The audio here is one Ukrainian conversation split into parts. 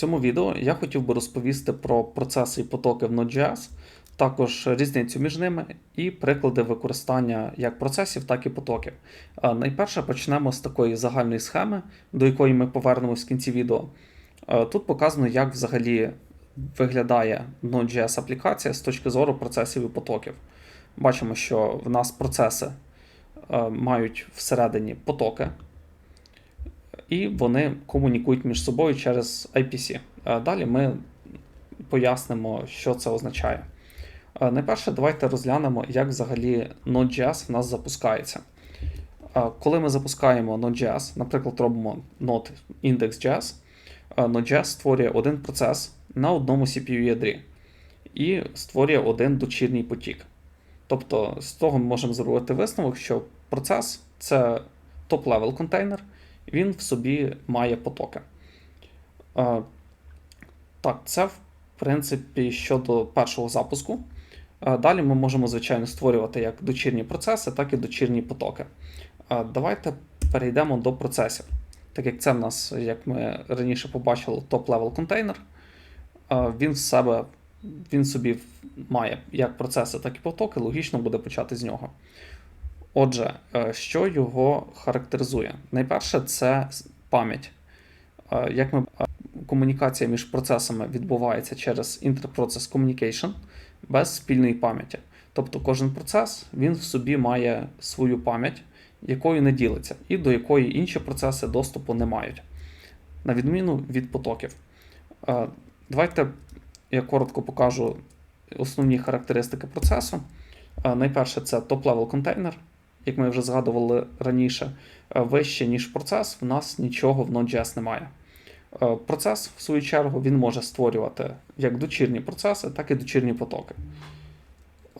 цьому відео я хотів би розповісти про процеси і потоки в Node.js, також різницю між ними і приклади використання як процесів, так і потоків. Найперше почнемо з такої загальної схеми, до якої ми повернемось в кінці відео. Тут показано, як взагалі виглядає Node.js аплікація з точки зору процесів і потоків. Бачимо, що в нас процеси мають всередині потоки, і вони комунікують між собою через IPC. Е, Далі ми пояснимо, що це означає. Е, Найперше, давайте розглянемо, як взагалі Node.js в нас запускається. Е, Коли ми запускаємо Node.js, наприклад, робимо node index.js, Node.js створює один процес на одному CPU ядрі і створює один дочірній потік. Тобто з того ми можемо зробити висновок, що процес це топ-левел контейнер, він в собі має потоки. Е, Так, це в принципі щодо першого запуску. Е, Далі ми можемо, звичайно, створювати як дочірні процеси, так і дочірні потоки. Е, Давайте перейдемо до процесів. Так як це в нас, як ми раніше побачили, топ-левел контейнер, він в себе, він собі має як процеси, так і потоки, логічно буде почати з нього. Отже, е, що його характеризує? Найперше, це пам'ять. Е, Як ми е, комунікація між процесами відбувається через Interprocess Communication без спільної пам'яті. Тобто кожен процес він в собі має свою пам'ять, якою не ділиться, і до якої інші процеси доступу не мають, на відміну від потоків. Давайте я коротко покажу основні характеристики процесу. Найперше, це топ-левел контейнер, як ми вже згадували раніше, е, вище, ніж процес, в нас нічого в Node.js немає. Е, Процес, в свою чергу, він може створювати як дочірні процеси, так і дочірні потоки.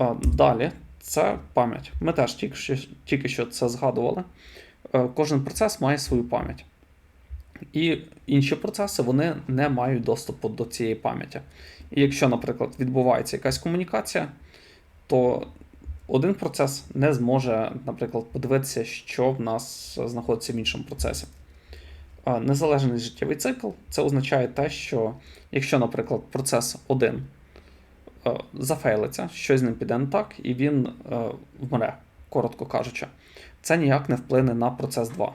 Е, Далі це пам'ять. Ми теж тільки що, тільки що це згадували. Кожен процес має свою пам'ять. І інші процеси вони не мають доступу до цієї пам'яті. І якщо, наприклад, відбувається якась комунікація, то один процес не зможе, наприклад, подивитися, що в нас знаходиться в іншому процесі. Незалежний життєвий цикл це означає те, що якщо, наприклад, процес 1 е, зафейлиться, щось з ним піде не так, і він вмре, коротко кажучи, це ніяк не вплине на процес 2.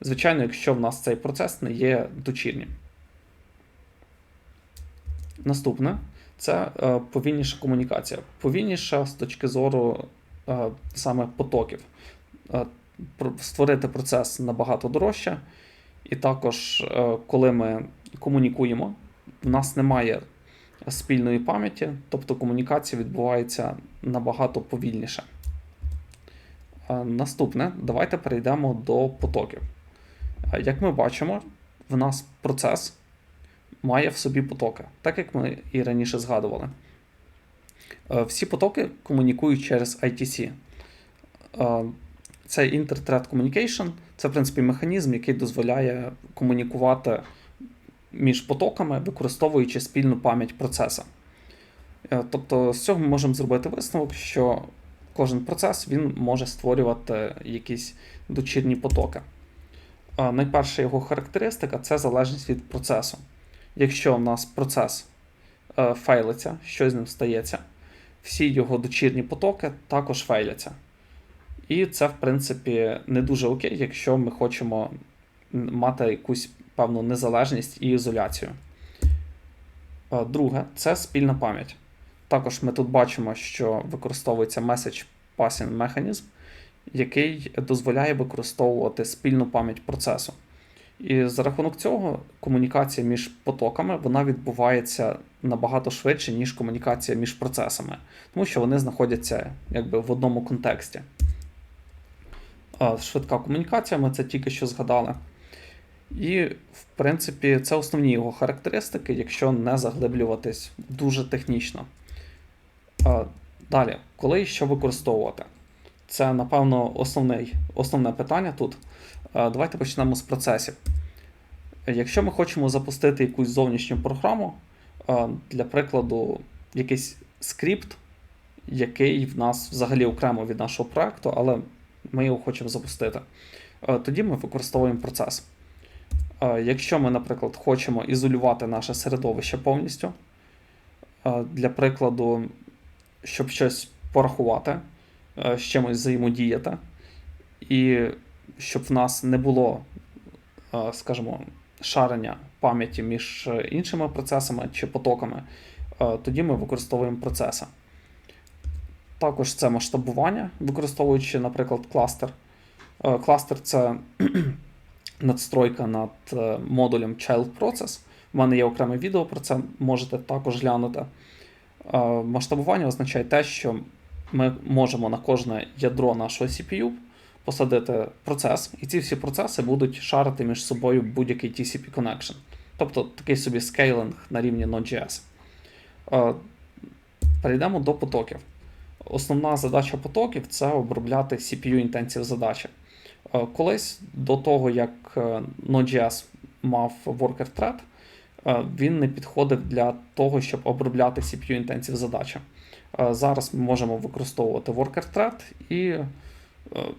Звичайно, якщо в нас цей процес не є дочірнім. Наступне це е, повільніша комунікація. Повільніша з точки зору е, саме потоків. Е, створити процес набагато дорожче. І також, коли ми комунікуємо, в нас немає спільної пам'яті, тобто комунікація відбувається набагато повільніше. Наступне, давайте перейдемо до потоків. Як ми бачимо, в нас процес має в собі потоки, так як ми і раніше згадували. Е, Всі потоки комунікують через ITC. Е, Це Inter-Thread Communication, це, в принципі, механізм, який дозволяє комунікувати між потоками, використовуючи спільну пам'ять процеса. Е, Тобто, з цього ми можемо зробити висновок, що кожен процес він може створювати якісь дочірні потоки. Найперша його характеристика це залежність від процесу. Якщо в нас процес е, фейлиться, щось з ним стається, всі його дочірні потоки також фейляться. І це, в принципі, не дуже окей, якщо ми хочемо мати якусь певну незалежність і ізоляцію. Е, Друге, це спільна пам'ять. Також ми тут бачимо, що використовується Message Passing Mechanism, який дозволяє використовувати спільну пам'ять процесу. І за рахунок цього комунікація між потоками вона відбувається набагато швидше, ніж комунікація між процесами, тому що вони знаходяться якби в одному контексті. Швидка комунікація, ми це тільки що згадали. І, в принципі, це основні його характеристики, якщо не заглиблюватись дуже технічно. Далі, коли і що використовувати? Це, напевно, основний, основне питання тут. А, Давайте почнемо з процесів. Якщо ми хочемо запустити якусь зовнішню програму, для прикладу, якийсь скрипт, який в нас взагалі окремо від нашого проекту, але ми його хочемо запустити, е, тоді ми використовуємо процес. Е, Якщо ми, наприклад, хочемо ізолювати наше середовище повністю, е, для прикладу, щоб щось порахувати, е, з чимось взаємодіяти, і щоб в нас не було, е, скажімо, шарення пам'яті між е, іншими процесами чи потоками, е, тоді ми використовуємо процеси. Також це масштабування, використовуючи, наприклад, кластер. Кластер це надстройка над модулем Child Process. У мене є окреме відео про це, можете також глянути. Масштабування означає те, що ми можемо на кожне ядро нашого CPU посадити процес, і ці всі процеси будуть шарити між собою будь-який TCP connection. Тобто такий собі скейлинг на рівні Node.js. Е, Перейдемо до потоків. Основна задача потоків це обробляти CPU-інтенсів задачі. Е, Колись до того, як е, Node.js мав worker thread, він не підходив для того, щоб обробляти CPU-інтенсів задачі. Е, Зараз ми можемо використовувати worker thread і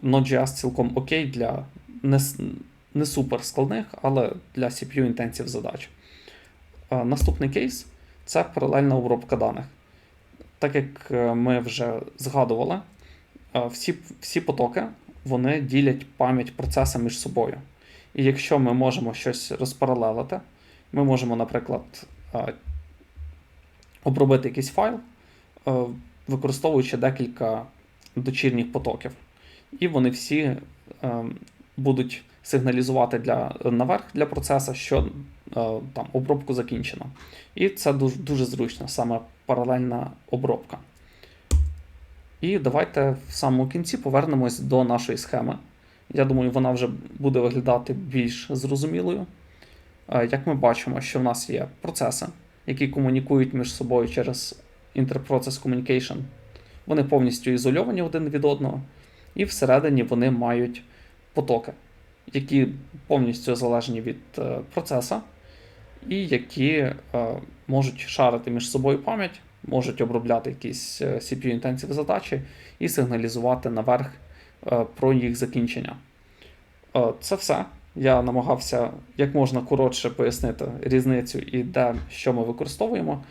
Node.js цілком окей для не, не супер складних, але для CPU-інтенсів задач. Е, Наступний кейс це паралельна обробка даних. Так як е, ми вже згадували, е, всі, всі потоки вони ділять пам'ять процеса між собою. І якщо ми можемо щось розпаралелити, ми можемо, наприклад, е, обробити якийсь файл, е, використовуючи декілька дочірніх потоків. І вони всі е, будуть сигналізувати для, наверх для процесу, що е, там обробку закінчено. І це дуже, дуже зручно, саме паралельна обробка. І давайте в самому кінці повернемось до нашої схеми. Я думаю, вона вже буде виглядати більш зрозумілою. Е, Як ми бачимо, що в нас є процеси, які комунікують між собою через Interprocess Communication. Вони повністю ізольовані один від одного, і всередині вони мають потоки, які повністю залежні від е, процеса, і які е, можуть шарити між собою пам'ять, можуть обробляти якісь е, CPU-інтенсив задачі і сигналізувати наверх про їх закінчення. Це все. Я намагався як можна коротше пояснити різницю і де що ми використовуємо.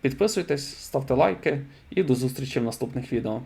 Підписуйтесь, ставте лайки і до зустрічі в наступних відео.